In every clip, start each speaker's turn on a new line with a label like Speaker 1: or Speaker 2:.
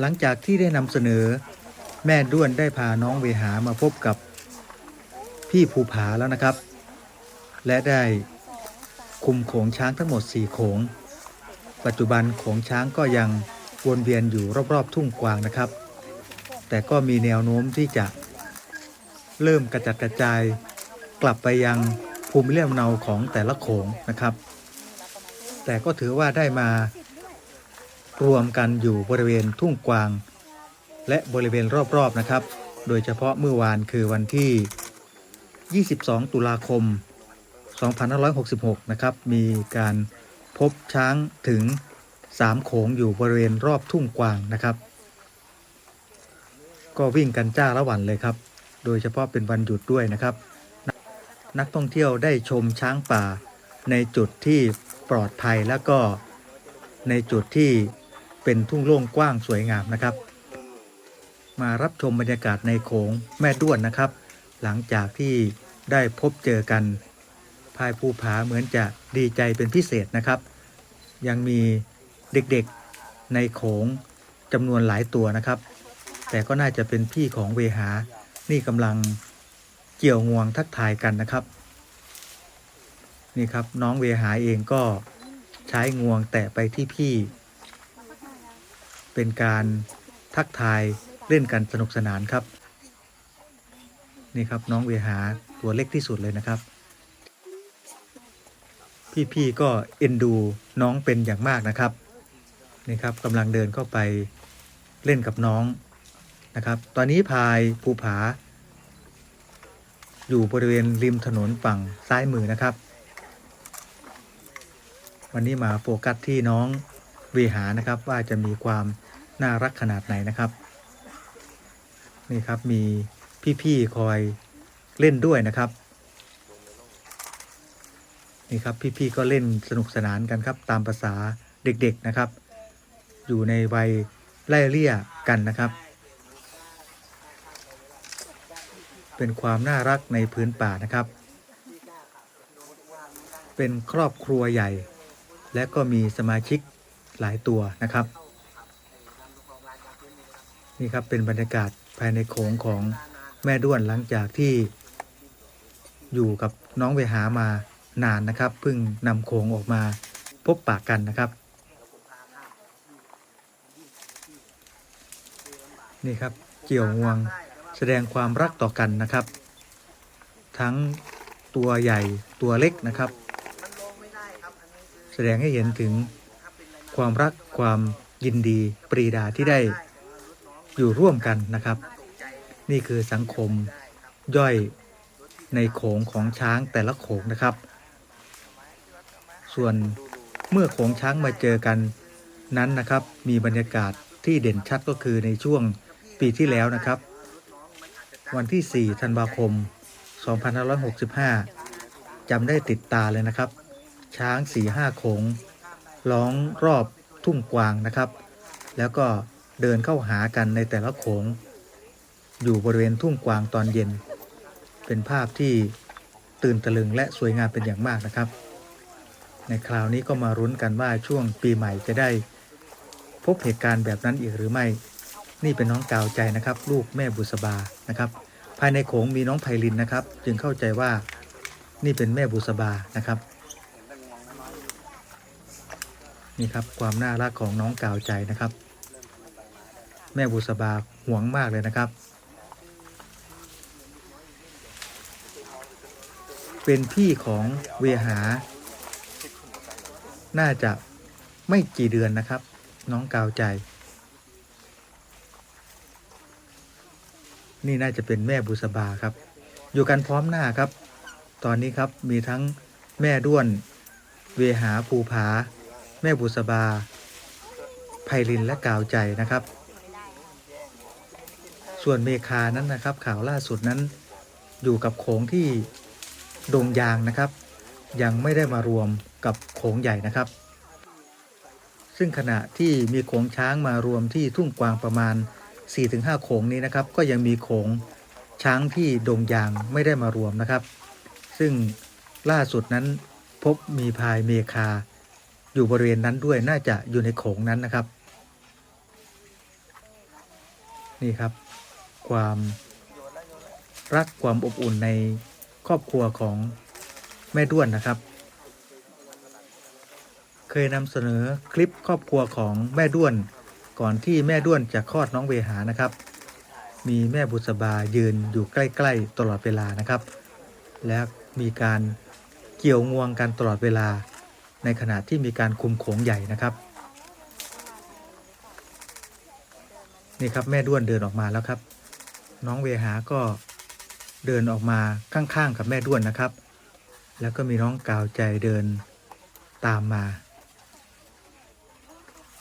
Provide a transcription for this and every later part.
Speaker 1: หลังจากที่ได้นำเสนอ แม่ด้วนได้พาน้องเวหามาพบกับพี่ภูผาแล้วนะครับ และได้คุมโขงช้างทั้งหมด 4 โขง ปัจจุบันโขงช้างก็ยังวนเวียนอยู่รอบๆ ทุ่งกวางนะครับ แต่ก็มีแนวโน้มที่จะเริ่มกระจัดกระจาย กลับไปยังภูมิเลำเนาของแต่ละโขงนะครับ แต่ก็ถือว่าได้มา รวมกันอยู่บริเวณทุ่งกวาง และบริเวณรอบๆนะครับ โดยเฉพาะเมื่อวานคือวันที่ 22 ตุลาคม 2566 นะครับ มีการพบช้างถึง 3 โขงอยู่บริเวณรอบทุ่งกวางนะครับ ก็วิ่งกันจ้าละวันเลยครับ โดยเฉพาะเป็นวันหยุดด้วยนะครับ นักท่องเที่ยวได้ชมช้างป่าในจุดที่ปลอดภัยแล้วก็ในจุดที่ เป็นทุ่งโล่งกว้างสวยงามนะครับ มารับชมบรรยากาศในโขงแม่ด้วนนะครับ หลังจากที่ได้พบเจอกันพายภูผาเหมือนจะดีใจเป็นพิเศษนะครับ ยังมีเด็กๆในโขงจำนวนหลายตัวนะครับ แต่ก็น่าจะเป็นพี่ของเวหา นี่กำลังเกี่ยวงวงทักทายกันนะครับ นี่ครับน้องเวหาเองก็ใช้งวงแตะไปที่พี่ เป็นการทักทายเล่นกันสนุกสนานครับ นี่ครับน้องเวหาตัวเล็กที่สุดเลยนะครับ พี่ๆก็เอ็นดูน้องเป็นอย่างมากนะครับนี่ครับกำลังเดินเข้าไปเล่นกับน้องนะครับ ตอนนี้พายภูผา อยู่บริเวณริมถนนฝั่งซ้ายมือนะครับ วันนี้มาโฟกัสที่น้อง วหานะครับ ว่าจะมีความน่ารักขนาดไหนนะครับ นี่ครับมีพี่ๆคอยเล่นด้วยนะครับ นี่ครับพี่ๆก็เล่นสนุกสนานกันครับ ตามภาษาเด็กๆนะครับ อยู่ในวัยไล่เลี่ยกันนะครับ เป็นความน่ารักในพื้นป่านะครับ เป็นครอบครัวใหญ่ และก็มีสมาชิก หลายตัวนะครับ นี่ครับเป็นบรรยากาศภายในโขงของแม่ด้วนหลังจากที่อยู่กับน้องเวหามานานนะครับเพิ่งนำโขงออกมาพบปากกันนะครับ นี่ครับเกี่ยวงวงแสดงความรักต่อกันนะครับ ทั้งตัวใหญ่ตัวเล็กนะครับ แสดงให้เห็นถึง ความรักความยินดีปรีดาที่ได้อยู่ร่วมกันนะครับ นี่คือสังคมย่อยในโขงของช้างแต่ละโขงนะครับ ส่วนเมื่อโขงช้างมาเจอกันนั้นนะครับ มีบรรยากาศที่เด่นชัดก็คือในช่วงปีที่แล้วนะครับ วันที่ 4 ธันวาคม 2565จำได้ติดตาเลยนะครับ ช้างสี่ห้าโขง ร้องรอบทุ่งกวางนะครับ แล้วก็เดินเข้าหากันในแต่ละโขง อยู่บริเวณทุ่งกวางตอนเย็น เป็นภาพที่ตื่นตะลึงและสวยงามเป็นอย่างมากนะครับ ในคราวนี้ก็มารุ้นกันว่าช่วงปีใหม่จะได้ พบเหตุการณ์แบบนั้นอีกหรือไม่ นี่เป็นน้องกาวใจนะครับ ลูกแม่บุษบานะครับ ภายในโขงมีน้องไพลินนะครับ จึงเข้าใจว่านี่เป็นแม่บุษบานะครับ นี่ครับความน่ารักของน้องกาวใจนะครับ แม่บุษบาห่วงมากเลยนะครับ เป็นพี่ของเวหา น่าจะไม่กี่เดือนนะครับ น้องกาวใจ นี่น่าจะเป็นแม่บุษบาครับ อยู่กันพร้อมหน้าครับ ตอนนี้ครับมีทั้งแม่ด้วน เวหาภูผา แม่บุษบาไพลินและกาวใจนะครับ ส่วนเมคานั้นนะครับ ข่าวล่าสุดนั้นอยู่กับโขงที่ดงยางนะครับ ยังไม่ได้มารวมกับโขงใหญ่นะครับ ซึ่งขณะที่มีโขงช้างมารวมที่ทุ่งกวางประมาณ 4-5 โขงนี้นะครับ ก็ยังมีโขงช้างที่ดงยางไม่ได้มารวมนะครับ ซึ่งล่าสุดนั้นพบมีพายเมคา อยู่บริเวณนั้นด้วยน่าจะอยู่ในโขงนั้นนะครับ นี่ครับ ความรักความอบอุ่นในครอบครัวของแม่ด้วนนะครับ เคยนำเสนอคลิปครอบครัวของแม่ด้วน ก่อนที่แม่ด้วนจะคลอดน้องเวหานะครับ มีแม่บุษบายืนอยู่ใกล้ๆตลอดเวลานะครับ และมีการเกี่ยวงวงกันตลอดเวลา ในขณะที่มีการคุมโขงใหญ่นะครับนี่ครับแม่ด้วนเดินออกมาแล้วครับ น้องเวหาก็เดินออกมาข้างๆกับแม่ด้วนนะครับ แล้วก็มีน้องกาวใจเดินตามมา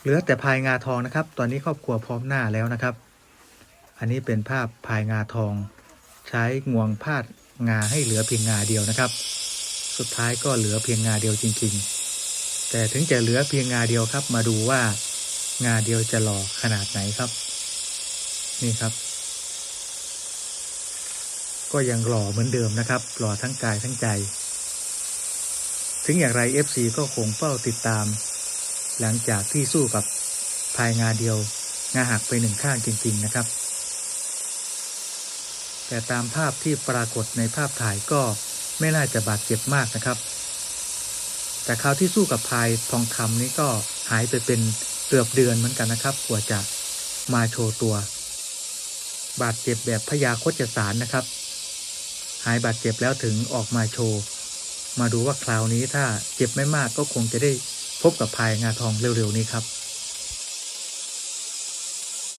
Speaker 1: เหลือแต่พายงาทองนะครับ ตอนนี้ครอบครัวพร้อมหน้าแล้วนะครับ อันนี้เป็นภาพพายงาทอง ใช้งวงพาดงาให้เหลือเพียงงาเดียวนะครับ สุดท้ายก็เหลือเพียงงาเดียวจริง ๆ แต่ถึงจะเหลือเพียงงาเดียวครับ มาดูว่างาเดียวจะหล่อขนาดไหนครับ นี่ครับ ก็ยังหล่อเหมือนเดิมนะครับ หล่อทั้งกายทั้งใจ ถึงอย่างไร FC ก็คงเฝ้าติดตาม หลังจากที่สู้กับพายงาเดียว งาหักไปหนึ่งข้างจริง ๆนะครับ แต่ตามภาพที่ปรากฏในภาพถ่ายก็ไม่น่าจะบาดเจ็บมากนะครับ แต่คราวที่สู้กับพายทองคำนี้ก็หายไปเป็นเกือบเดือนเหมือนกันนะครับกว่าจะมาโชว์ตัว บาดเจ็บแบบพยาโคจสารนะครับ หายบาดเจ็บแล้วถึงออกมาโชว์ มาดูว่าคราวนี้ถ้าเจ็บไม่มากก็คงจะได้พบกับพายงาทองเร็วๆนี้ครับ